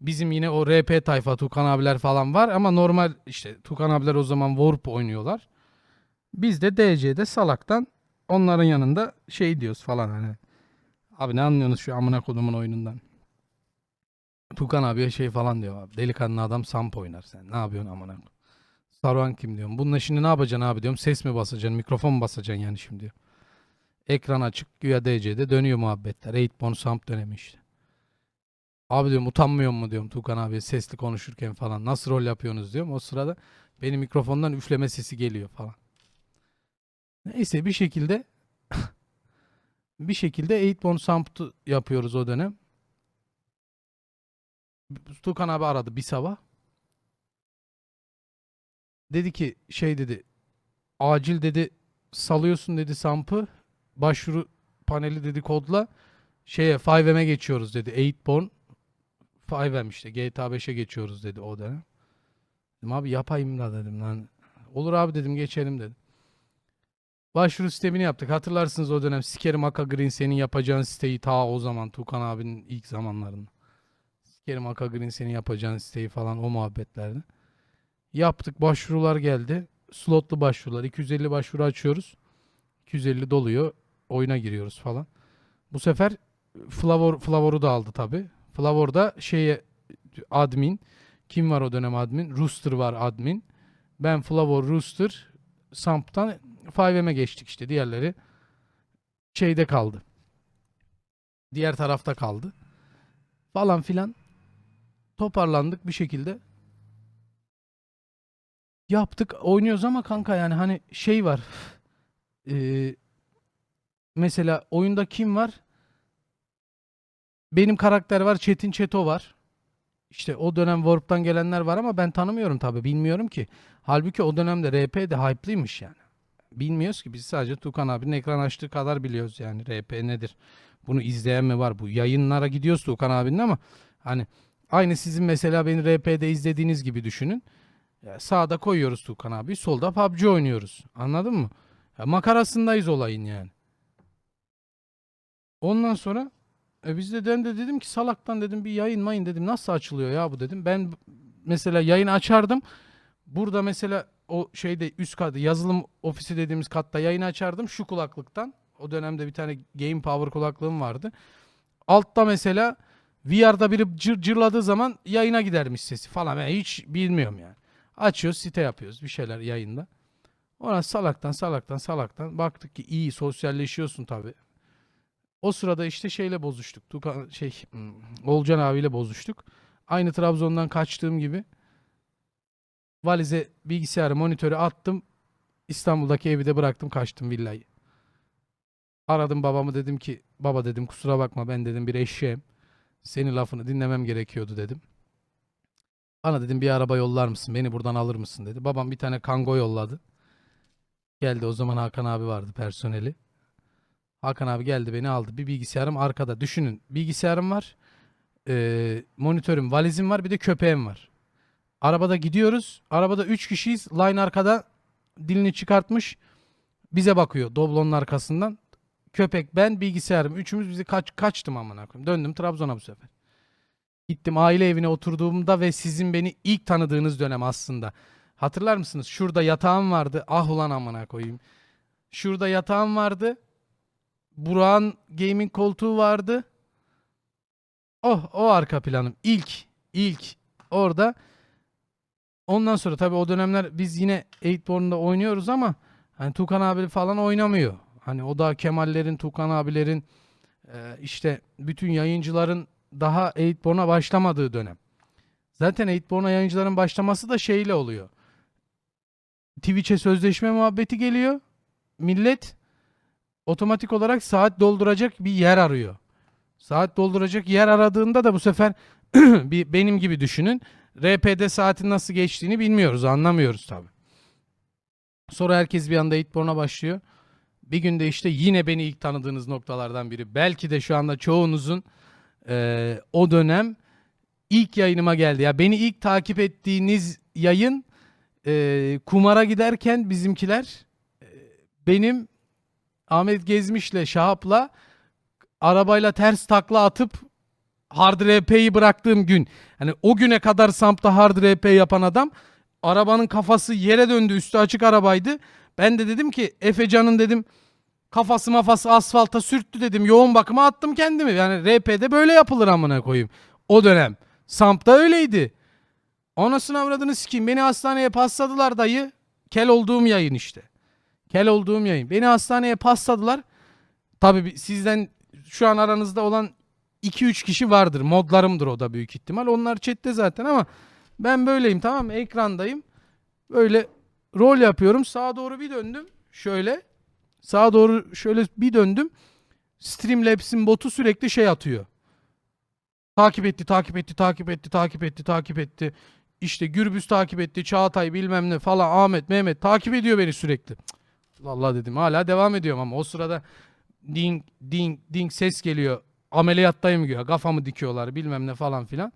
Bizim yine o RP tayfa Tukan abiler falan var ama normal işte Tukan abiler o zaman Warp oynuyorlar. Biz de DC'de salaktan onların yanında şey diyoruz falan hani. Abi ne anlıyorsunuz şu amına kodumun oyunundan? Tukan abiye şey falan diyor abi. Delikanlı adam samp oynar sen. Ne yapıyorsun amına koyayım? Saruhan kim diyorum. Bununla şimdi ne yapacaksın abi diyorum. Ses mi basacaksın? Mikrofon mu basacaksın yani şimdi. Ekran açık. Güya DC'de dönüyor muhabbetler. 8 samp dönemi işte. Abi diyorum utanmıyor mu diyorum Tukan abi sesli konuşurken falan. Nasıl rol yapıyorsunuz diyorum. O sırada benim mikrofondan üfleme sesi geliyor falan. Neyse bir şekilde bir şekilde 8 samp'ı yapıyoruz o dönem. Tukan abi aradı bir sabah. Dedi ki şey dedi acil dedi salıyorsun dedi sampı başvuru paneli dedi kodla şeye 5M'e geçiyoruz dedi 8born 5M işte GTA 5'e geçiyoruz dedi o dönem. Dedim abi yapayım da dedim lan. Olur abi dedim geçelim dedim. Başvuru sistemini yaptık. Hatırlarsınız o dönem Sikerim Aka Green senin yapacağın siteyi ta o zaman Tukan abinin ilk zamanlarında. Sikerim Aka Green senin yapacağın siteyi falan o muhabbetlerde. Yaptık başvurular geldi. Slotlu başvurular. 250 başvuru açıyoruz. 250 doluyor. Oyuna giriyoruz falan. Bu sefer Flavor Flavor'u da aldı tabi. Flavor da şeye admin. Kim var o dönem admin? Rooster var admin. Ben Flavor Rooster Samp'tan 5M'e geçtik işte. Diğerleri şeyde kaldı. Diğer tarafta kaldı. Falan filan. Toparlandık bir şekilde. Yaptık oynuyoruz ama kanka yani hani şey var. Ee, mesela oyunda kim var? Benim karakter var. Çetin Çeto var. İşte o dönem Warp'tan gelenler var ama ben tanımıyorum tabii. Bilmiyorum ki. Halbuki o dönemde RP de hype'lıymış yani. Bilmiyoruz ki. Biz sadece Tukan abinin ekran açtığı kadar biliyoruz yani RP nedir. Bunu izleyen mi var? Bu yayınlara gidiyoruz Tukan abinin ama hani aynı sizin mesela beni RP'de izlediğiniz gibi düşünün. Ya sağda koyuyoruz Tukan abi. Solda PUBG oynuyoruz. Anladın mı? Ya makarasındayız olayın yani. Ondan sonra e biz de ben de dedim ki salaktan dedim bir yayın mayın dedim. Nasıl açılıyor ya bu dedim. Ben mesela yayın açardım. Burada mesela o şeyde üst katta yazılım ofisi dediğimiz katta yayın açardım şu kulaklıktan. O dönemde bir tane Game Power kulaklığım vardı. Altta mesela VR'da biri cır cırladığı zaman yayına gidermiş sesi falan. Ben hiç bilmiyorum yani. Açıyoruz site yapıyoruz bir şeyler yayında. Ona salaktan salaktan salaktan baktık ki iyi sosyalleşiyorsun tabi. O sırada işte şeyle bozuştuk. Tukan, şey hmm, Olcan abiyle bozuştuk. Aynı Trabzon'dan kaçtığım gibi valize bilgisayarı monitörü attım. İstanbul'daki evi de bıraktım kaçtım villayı. Aradım babamı dedim ki baba dedim kusura bakma ben dedim bir eşeğim. Senin lafını dinlemem gerekiyordu dedim. Bana dedim bir araba yollar mısın? Beni buradan alır mısın dedi. Babam bir tane kango yolladı. Geldi o zaman Hakan abi vardı personeli. Hakan abi geldi beni aldı. Bir bilgisayarım arkada. Düşünün bilgisayarım var. eee, monitörüm, valizim var bir de köpeğim var. Arabada gidiyoruz. Arabada 3 kişiyiz. Line arkada dilini çıkartmış. Bize bakıyor Doblon'un arkasından. Köpek ben bilgisayarım. Üçümüz bizi kaç kaçtım amına koyayım. Döndüm Trabzon'a bu sefer. Gittim aile evine oturduğumda ve sizin beni ilk tanıdığınız dönem aslında. Hatırlar mısınız? Şurada yatağım vardı. Ah ulan amına koyayım. Şurada yatağım vardı. Burak'ın gaming koltuğu vardı. Oh o arka planım. İlk ilk orada. Ondan sonra tabii o dönemler biz yine 8born'da oynuyoruz ama hani Tukan abi falan oynamıyor. Hani o da Kemallerin, Tukan abilerin e, işte bütün yayıncıların daha 8born'a başlamadığı dönem. Zaten 8born'a yayıncıların başlaması da şeyle oluyor. Twitch'e sözleşme muhabbeti geliyor. Millet otomatik olarak saat dolduracak bir yer arıyor. Saat dolduracak yer aradığında da bu sefer bir benim gibi düşünün. RP'de saatin nasıl geçtiğini bilmiyoruz, anlamıyoruz tabi. Sonra herkes bir anda 8born'a başlıyor. Bir günde işte yine beni ilk tanıdığınız noktalardan biri. Belki de şu anda çoğunuzun eee, o dönem ilk yayınıma geldi. Ya beni ilk takip ettiğiniz yayın eee, kumara giderken bizimkiler eee, benim Ahmet Gezmiş'le Şahap'la arabayla ters takla atıp hard RP'yi bıraktığım gün hani o güne kadar Samp'ta hard RP yapan adam arabanın kafası yere döndü üstü açık arabaydı. Ben de dedim ki Efecan'ın dedim kafası mafası asfalta sürttü dedim yoğun bakıma attım kendimi. Yani RP'de böyle yapılır amına koyayım. O dönem. Samp'ta öyleydi. Anasını avradını sikeyim. Beni hastaneye pasladılar dayı. Kel olduğum yayın işte. Kel olduğum yayın. Beni hastaneye pasladılar. Tabii bi- sizden şu an aranızda olan 2-3 kişi vardır. Modlarımdır o da büyük ihtimal. Onlar chatte zaten ama ben böyleyim tamam mı? Ekrandayım. Böyle rol yapıyorum. Sağa doğru bir döndüm. Şöyle. Sağa doğru şöyle bir döndüm. Streamlabs'in botu sürekli şey atıyor. Takip etti, takip etti, takip etti, takip etti, takip etti. İşte Gürbüz takip etti, Çağatay bilmem ne falan, Ahmet, Mehmet takip ediyor beni sürekli. Cık, Vallahi dedim hala devam ediyorum ama o sırada ding ding ding ses geliyor. Ameliyattayım diyor. Kafamı dikiyorlar bilmem ne falan filan.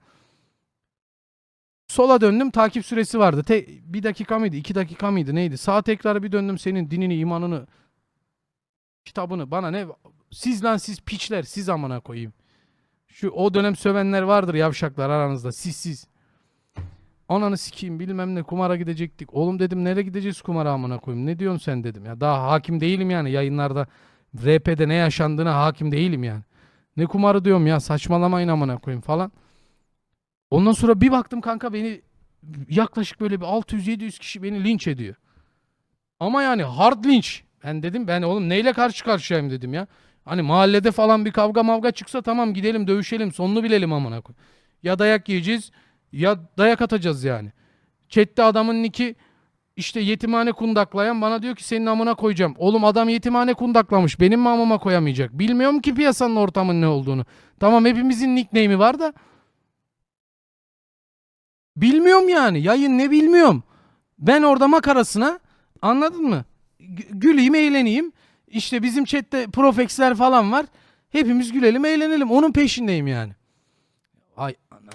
Sola döndüm takip süresi vardı. Te bir dakika mıydı? iki dakika mıydı? Neydi? Sağ tekrar bir döndüm senin dinini, imanını, kitabını bana ne? Siz lan siz piçler siz amına koyayım. Şu o dönem sövenler vardır yavşaklar aranızda. Siz siz. Ananı sikeyim bilmem ne kumara gidecektik. Oğlum dedim nereye gideceğiz kumara amına koyayım. Ne diyorsun sen dedim. Ya daha hakim değilim yani yayınlarda RP'de ne yaşandığına hakim değilim yani. Ne kumarı diyorum ya saçmalamayın amına koyayım falan. Ondan sonra bir baktım kanka beni yaklaşık böyle bir 600-700 kişi beni linç ediyor. Ama yani hard linç. Ben dedim ben oğlum neyle karşı karşıyayım dedim ya. Hani mahallede falan bir kavga mavga çıksa tamam gidelim dövüşelim sonunu bilelim amına koy. Ya dayak yiyeceğiz ya dayak atacağız yani. Chat'te adamın niki işte yetimhane kundaklayan bana diyor ki senin amına koyacağım. Oğlum adam yetimhane kundaklamış. Benim mi amıma koyamayacak? Bilmiyorum ki piyasanın ortamın ne olduğunu. Tamam hepimizin nickname'i var da. Bilmiyorum yani. Yayın ne bilmiyorum. Ben orada makarasına anladın mı? Gü- Güleyim eğleneyim. İşte bizim chatte profexler falan var. Hepimiz gülelim eğlenelim. Onun peşindeyim yani.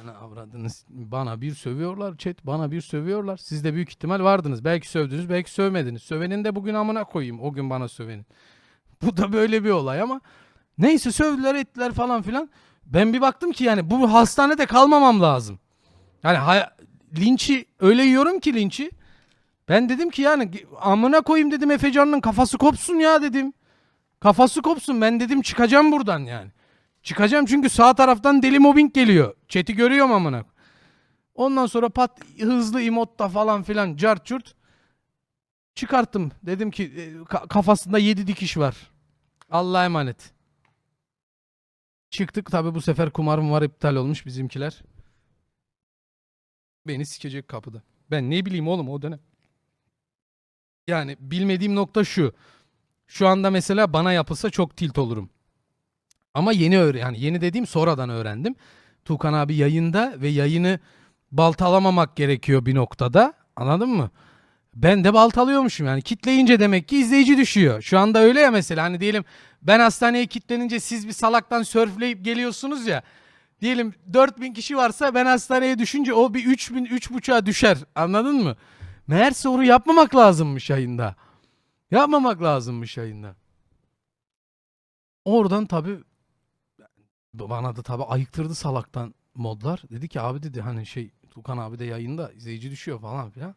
Ananı avradınız. Bana bir sövüyorlar chat. Bana bir sövüyorlar. Siz de büyük ihtimal vardınız. Belki sövdünüz belki sövmediniz. Sövenin de bugün amına koyayım. O gün bana sövenin. Bu da böyle bir olay ama. Neyse sövdüler ettiler falan filan. Ben bir baktım ki yani bu hastanede kalmamam lazım. Yani hay- linçi öyle yiyorum ki linçi. Ben dedim ki yani amına koyayım dedim Efecan'ın kafası kopsun ya dedim. Kafası kopsun ben dedim çıkacağım buradan yani. Çıkacağım çünkü sağ taraftan deli mobbing geliyor. Chat'i görüyorum amına. Ondan sonra pat hızlı emotta falan filan cart curt çıkarttım. Dedim ki e, ka- kafasında 7 dikiş var. Allah'a emanet. Çıktık tabi bu sefer kumarım var iptal olmuş bizimkiler. Beni sikecek kapıda. Ben ne bileyim oğlum o dönem. Yani bilmediğim nokta şu. Şu anda mesela bana yapılsa çok tilt olurum. Ama yeni öğren yani yeni dediğim sonradan öğrendim. Tukan abi yayında ve yayını baltalamamak gerekiyor bir noktada. Anladın mı? Ben de baltalıyormuşum yani. Kitleyince demek ki izleyici düşüyor. Şu anda öyle ya mesela hani diyelim ben hastaneye kitlenince siz bir salaktan sörfleyip geliyorsunuz ya. Diyelim 4000 kişi varsa ben hastaneye düşünce o bir 3000 3.5'a düşer. Anladın mı? Meğerse onu yapmamak lazımmış yayında. Yapmamak lazımmış yayında. Oradan tabii bana da tabii ayıktırdı salaktan modlar. Dedi ki abi dedi hani şey Tukan abi de yayında izleyici düşüyor falan filan.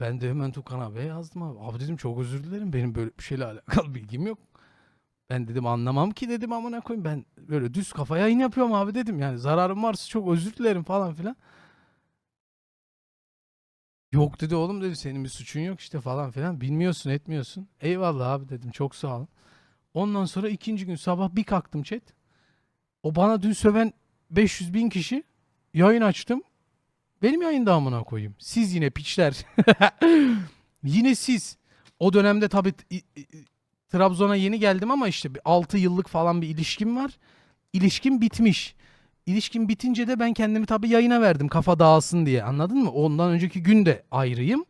Ben de hemen Tukan abiye yazdım abi. Abi dedim çok özür dilerim benim böyle bir şeyle alakalı bilgim yok. Ben dedim anlamam ki dedim amına koyayım ben böyle düz kafa yayın yapıyorum abi dedim. Yani zararım varsa çok özür dilerim falan filan. Yok dedi oğlum dedi senin bir suçun yok işte falan filan. Bilmiyorsun etmiyorsun. Eyvallah abi dedim çok sağ olun. Ondan sonra ikinci gün sabah bir kalktım chat. O bana dün söven 500 bin kişi yayın açtım. Benim yayında amına koyayım. Siz yine piçler. yine siz. O dönemde tabii Trabzon'a yeni geldim ama işte bir 6 yıllık falan bir ilişkim var. İlişkim bitmiş. İlişkim bitince de ben kendimi tabii yayına verdim kafa dağılsın diye. Anladın mı? Ondan önceki gün de ayrıyım.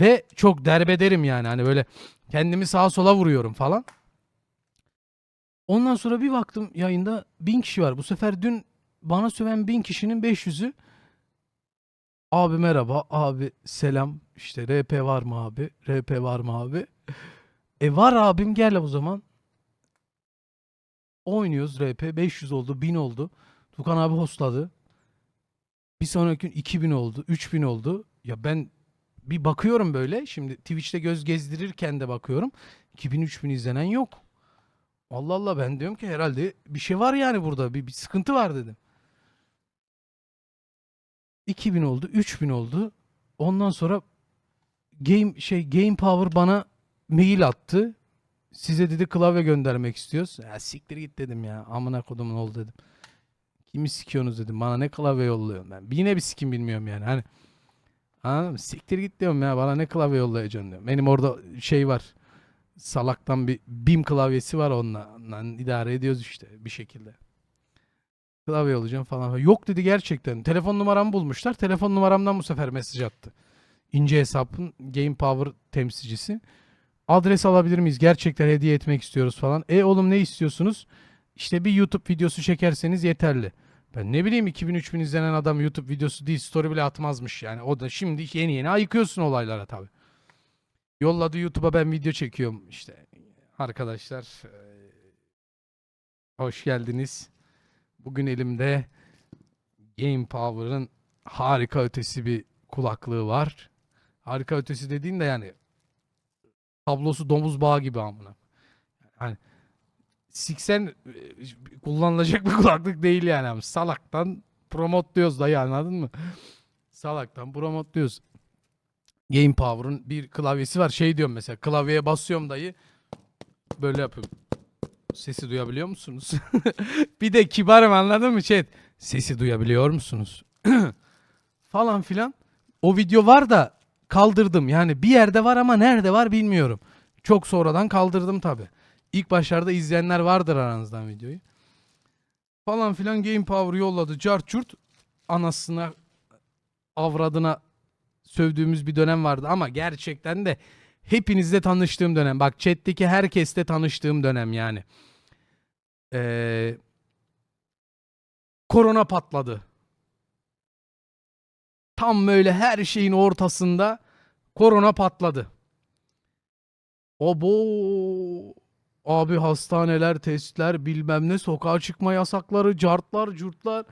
Ve çok derbederim yani. Hani böyle kendimi sağa sola vuruyorum falan. Ondan sonra bir baktım yayında bin kişi var. Bu sefer dün bana söven bin kişinin 500'ü abi merhaba, abi selam, işte RP var mı abi, RP var mı abi? E var abim gel o zaman. Oynuyoruz RP 500 oldu, 1000 oldu. Tukan abi hostladı. Bir sonraki gün 2000 oldu, 3000 oldu. Ya ben bir bakıyorum böyle. Şimdi Twitch'te göz gezdirirken de bakıyorum. 2000-3000 izlenen yok. Allah Allah ben diyorum ki herhalde bir şey var yani burada. Bir, bir sıkıntı var dedim. 2000 oldu, 3000 oldu. Ondan sonra Game şey Game Power bana mail attı. Size dedi klavye göndermek istiyoruz. Ya siktir git dedim ya. Amına kodumun ol dedim. Kimi sikiyorsunuz dedim. Bana ne klavye yolluyorsun ben. Yine bir sikim bilmiyorum yani. Hani Anladın mı? Siktir git diyorum ya. Bana ne klavye yollayacaksın diyorum. Benim orada şey var. Salaktan bir BIM klavyesi var onunla. İdare ediyoruz işte bir şekilde. Klavye olacağım falan. Yok dedi gerçekten. Telefon numaramı bulmuşlar. Telefon numaramdan bu sefer mesaj attı. İnce hesabın Game Power temsilcisi. Adres alabilir miyiz? Gerçekten hediye etmek istiyoruz falan. E oğlum ne istiyorsunuz? İşte bir YouTube videosu çekerseniz yeterli. Ben ne bileyim 2000-3000 izlenen adam YouTube videosu değil story bile atmazmış yani. O da şimdi yeni yeni ayıkıyorsun olaylara tabi. Yolladı YouTube'a ben video çekiyorum işte. Arkadaşlar eee, hoş geldiniz. Bugün elimde Game Power'ın harika ötesi bir kulaklığı var. Harika ötesi dediğin de yani tablosu domuz bağı gibi amına. Hani siksen e, kullanılacak bir kulaklık değil yani. Salaktan promotluyoruz dayı anladın mı? Salaktan promotluyoruz. Game Power'ın bir klavyesi var. Şey diyorum mesela klavyeye basıyorum dayı. Böyle yapıyorum. Sesi duyabiliyor musunuz? bir de kibarım anladın mı chat? Sesi duyabiliyor musunuz? Falan filan. O video var da kaldırdım. Yani bir yerde var ama nerede var bilmiyorum. Çok sonradan kaldırdım tabi. İlk başlarda izleyenler vardır aranızdan videoyu. Falan filan Game Power yolladı. Cart curt anasına avradına sövdüğümüz bir dönem vardı ama gerçekten de hepinizle tanıştığım dönem. Bak chat'teki herkesle tanıştığım dönem yani. Ee, korona patladı. Tam böyle her şeyin ortasında korona patladı. Abo abi hastaneler, testler, bilmem ne, sokağa çıkma yasakları, cartlar, curtlar.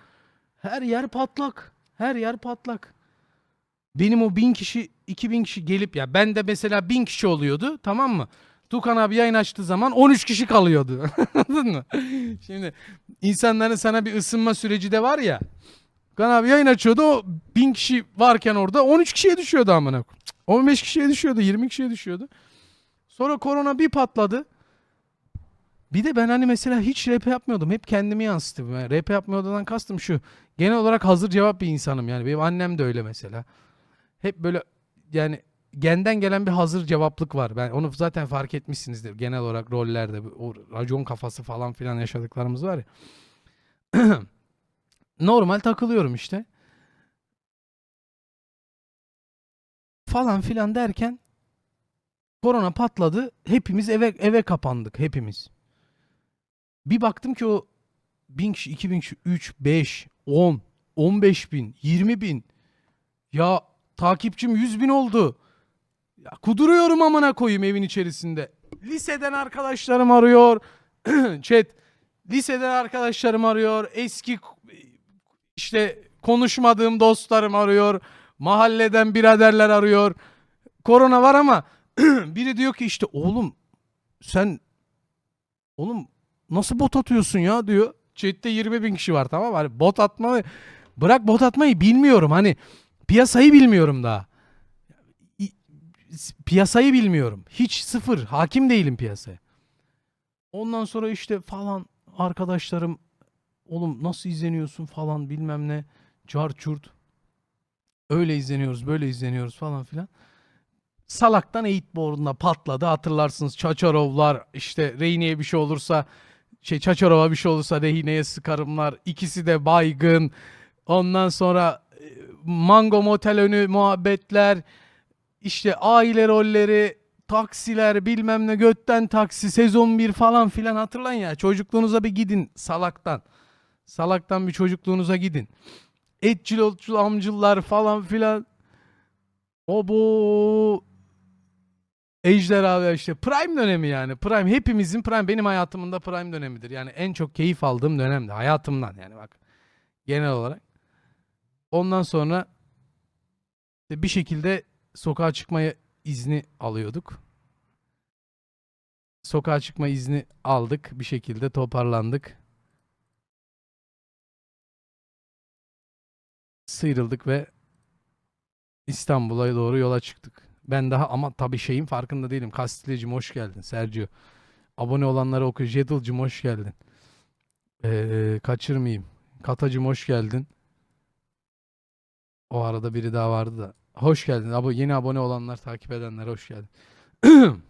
Her yer patlak. Her yer patlak. Benim o bin kişi, iki bin kişi gelip ya ben de mesela bin kişi oluyordu tamam mı? Tukan abi yayın açtığı zaman 13 kişi kalıyordu. Anladın mı? Şimdi insanların sana bir ısınma süreci de var ya. Tukan abi yayın açıyordu o bin kişi varken orada 13 kişiye düşüyordu amına. koyayım. Cık, 15 kişiye düşüyordu 20 kişiye düşüyordu. Sonra korona bir patladı. Bir de ben hani mesela hiç rap yapmıyordum. Hep kendimi yansıttım. Yani rap yapmıyordumdan kastım şu. Genel olarak hazır cevap bir insanım yani. Benim annem de öyle mesela. Hep böyle yani genden gelen bir hazır cevaplık var. Ben onu zaten fark etmişsinizdir. Genel olarak rollerde o racon kafası falan filan yaşadıklarımız var ya. Normal takılıyorum işte. Falan filan derken korona patladı. Hepimiz eve eve kapandık hepimiz. Bir baktım ki o 1000 kişi, 2000 kişi, 3, 5, 10, 15 bin, 20 bin. Ya takipçim 100 bin oldu. Ya kuduruyorum amına koyayım evin içerisinde. Liseden arkadaşlarım arıyor. Chat. Liseden arkadaşlarım arıyor. Eski işte konuşmadığım dostlarım arıyor. Mahalleden biraderler arıyor. Korona var ama biri diyor ki işte oğlum sen oğlum nasıl bot atıyorsun ya diyor. Chat'te 20 bin kişi var tamam? Hani bot atmayı bırak bot atmayı bilmiyorum. Hani piyasayı bilmiyorum daha. Piyasayı bilmiyorum. Hiç sıfır. Hakim değilim piyasaya. Ondan sonra işte falan arkadaşlarım oğlum nasıl izleniyorsun falan bilmem ne. Çurt. Öyle izleniyoruz böyle izleniyoruz falan filan. Salaktan Eightborn'da patladı hatırlarsınız. Çaçarovlar işte Reyne'ye bir şey olursa şey Çaçarov'a bir şey olursa Rehine'ye sıkarımlar. İkisi de baygın. Ondan sonra Mango Motel önü muhabbetler. işte aile rolleri, taksiler bilmem ne götten taksi sezon 1 falan filan hatırlayın ya. Çocukluğunuza bir gidin salaktan. Salaktan bir çocukluğunuza gidin. Etçil otçul amcıllar falan filan. O bu Ejderha işte prime dönemi yani. Prime hepimizin prime benim hayatımın da prime dönemidir. Yani en çok keyif aldığım dönemdi hayatımdan yani bak. Genel olarak. Ondan sonra bir şekilde sokağa çıkmaya izni alıyorduk. Sokağa çıkma izni aldık. Bir şekilde toparlandık. Sıyrıldık ve İstanbul'a doğru yola çıktık. Ben daha ama tabii şeyin farkında değilim. Kastilyacım hoş geldin Sergio. Abone olanlara oku. Jedil'cim hoş geldin. Ee, kaçırmayayım. Katacım hoş geldin. O arada biri daha vardı da. Hoş geldin. Abo yeni abone olanlar, takip edenler hoş geldin.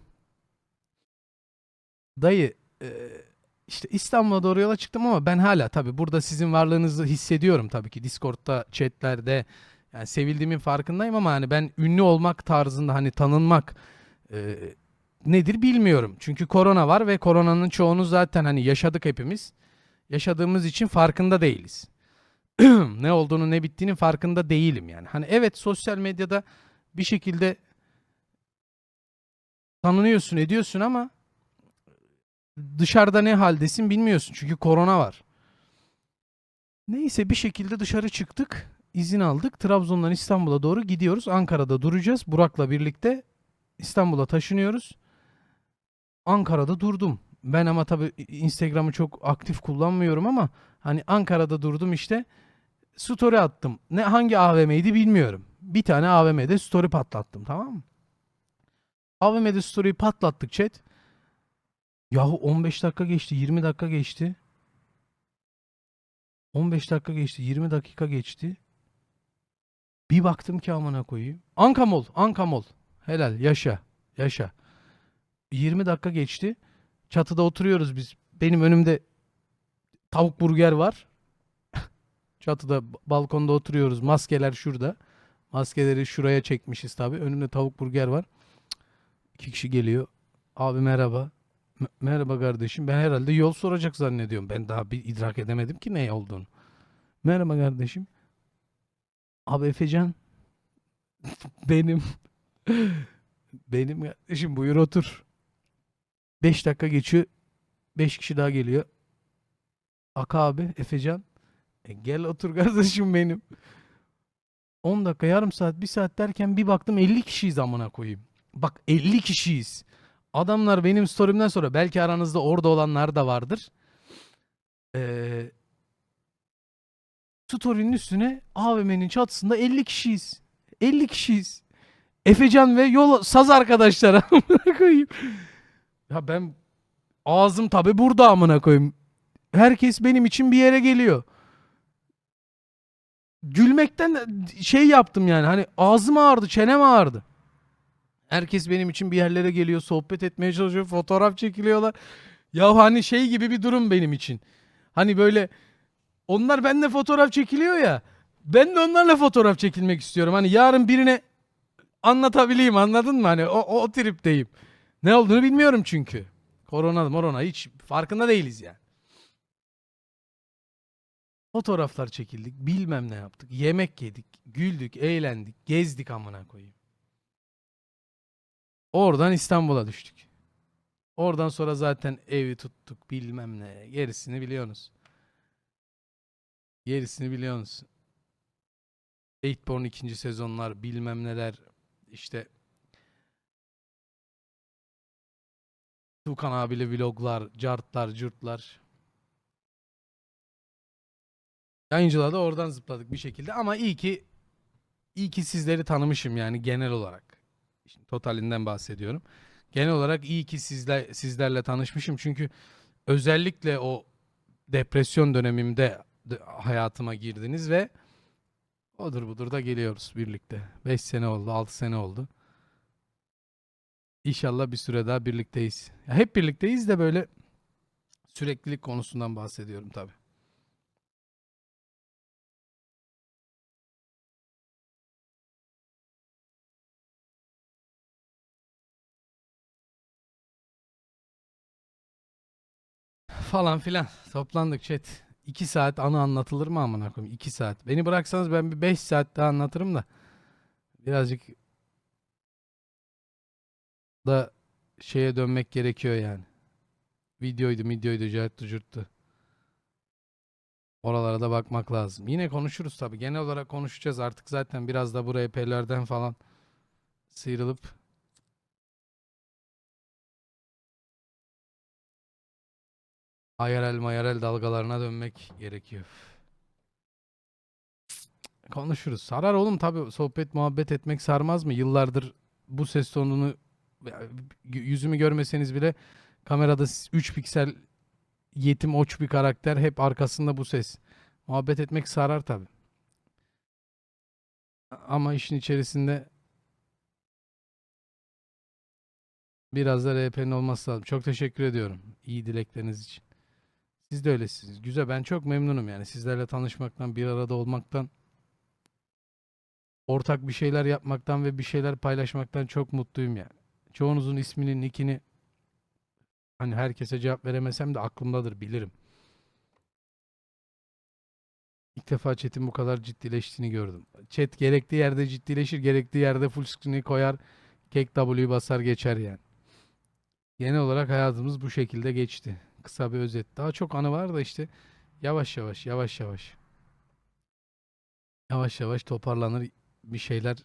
Dayı e, işte İstanbul'a doğru yola çıktım ama ben hala tabii burada sizin varlığınızı hissediyorum tabii ki Discord'da, chatlerde yani sevildiğimin farkındayım ama hani ben ünlü olmak tarzında hani tanınmak e, nedir bilmiyorum. Çünkü korona var ve koronanın çoğunu zaten hani yaşadık hepimiz. Yaşadığımız için farkında değiliz. ne olduğunu ne bittiğinin farkında değilim yani. Hani evet sosyal medyada bir şekilde tanınıyorsun ediyorsun ama dışarıda ne haldesin bilmiyorsun. Çünkü korona var. Neyse bir şekilde dışarı çıktık. izin aldık. Trabzon'dan İstanbul'a doğru gidiyoruz. Ankara'da duracağız. Burak'la birlikte İstanbul'a taşınıyoruz. Ankara'da durdum. Ben ama tabii Instagram'ı çok aktif kullanmıyorum ama hani Ankara'da durdum işte. Story attım. Ne hangi AVM'ydi bilmiyorum. Bir tane AVM'de story patlattım tamam mı? AVM'de story'yi patlattık chat. Yahu 15 dakika geçti, 20 dakika geçti. 15 dakika geçti, 20 dakika geçti. Bir baktım ki amına koyayım. Ankamol, Ankamol. Helal, yaşa, yaşa. 20 dakika geçti. Çatıda oturuyoruz biz. Benim önümde tavuk burger var. Çatıda balkonda oturuyoruz. Maskeler şurada. Maskeleri şuraya çekmişiz tabii. Önümde tavuk burger var. İki kişi geliyor. Abi merhaba. M- merhaba kardeşim. Ben herhalde yol soracak zannediyorum. Ben daha bir idrak edemedim ki ne olduğunu. Merhaba kardeşim. Abi Efecan. Benim. Benim kardeşim buyur otur. 5 dakika geçiyor. 5 kişi daha geliyor. Aka abi, Efecan. E gel otur kardeşim benim. 10 dakika, yarım saat, 1 saat derken bir baktım 50 kişiyiz amına koyayım. Bak 50 kişiyiz. Adamlar benim story'imden sonra belki aranızda orada olanlar da vardır. Ee, story'nin üstüne AVM'nin çatısında 50 kişiyiz. 50 kişiyiz. Efecan ve yol saz arkadaşlar amına koyayım. Ya ben ağzım tabi burada amına koyayım. Herkes benim için bir yere geliyor. Gülmekten şey yaptım yani hani ağzım ağrıdı, çenem ağrıdı. Herkes benim için bir yerlere geliyor, sohbet etmeye çalışıyor, fotoğraf çekiliyorlar. Ya hani şey gibi bir durum benim için. Hani böyle onlar benimle fotoğraf çekiliyor ya. Ben de onlarla fotoğraf çekilmek istiyorum. Hani yarın birine anlatabileyim anladın mı? Hani o, o tripteyim. Ne olduğunu bilmiyorum çünkü. Korona morona hiç farkında değiliz yani. Fotoğraflar çekildik, bilmem ne yaptık, yemek yedik, güldük, eğlendik, gezdik amına koyayım. Oradan İstanbul'a düştük. Oradan sonra zaten evi tuttuk, bilmem ne. Gerisini biliyorsunuz. Gerisini biliyorsunuz. Eightborn ikinci sezonlar, bilmem neler, işte Tukan abiyle vloglar, cartlar, curtlar. Yayıncılığa da oradan zıpladık bir şekilde ama iyi ki iyi ki sizleri tanımışım yani genel olarak. Şimdi totalinden bahsediyorum. Genel olarak iyi ki sizler sizlerle tanışmışım çünkü özellikle o depresyon dönemimde de hayatıma girdiniz ve odur budur da geliyoruz birlikte. 5 sene oldu, 6 sene oldu. İnşallah bir süre daha birlikteyiz. Ya hep birlikteyiz de böyle süreklilik konusundan bahsediyorum tabii. Falan filan toplandık chat. 2 saat anı anlatılır mı amına koyayım? 2 saat. Beni bıraksanız ben bir 5 saat daha anlatırım da birazcık da şeye dönmek gerekiyor yani. Videoydu, videoydu, carttı, curttu. Oralara da bakmak lazım. Yine konuşuruz tabii. Genel olarak konuşacağız artık zaten biraz da bu RP'lerden falan sıyrılıp IRL mayarel dalgalarına dönmek gerekiyor. Konuşuruz. Sarar oğlum tabii sohbet muhabbet etmek sarmaz mı? Yıllardır bu ses tonunu yüzümü görmeseniz bile kamerada 3 piksel yetim oç bir karakter hep arkasında bu ses. Muhabbet etmek sarar tabii. Ama işin içerisinde biraz da RP'nin olması lazım. Çok teşekkür ediyorum. İyi dilekleriniz için. Siz de öylesiniz. Güzel. Ben çok memnunum yani. Sizlerle tanışmaktan, bir arada olmaktan, ortak bir şeyler yapmaktan ve bir şeyler paylaşmaktan çok mutluyum yani. Çoğunuzun ismini, nickini hani herkese cevap veremesem de aklımdadır, bilirim. İlk defa chat'in bu kadar ciddileştiğini gördüm. Chat gerektiği yerde ciddileşir, gerektiği yerde full screen'i koyar, kek W'yu basar geçer yani. Genel olarak hayatımız bu şekilde geçti. Kısa bir özet. Daha çok anı var da işte yavaş yavaş, yavaş yavaş. Yavaş yavaş toparlanır bir şeyler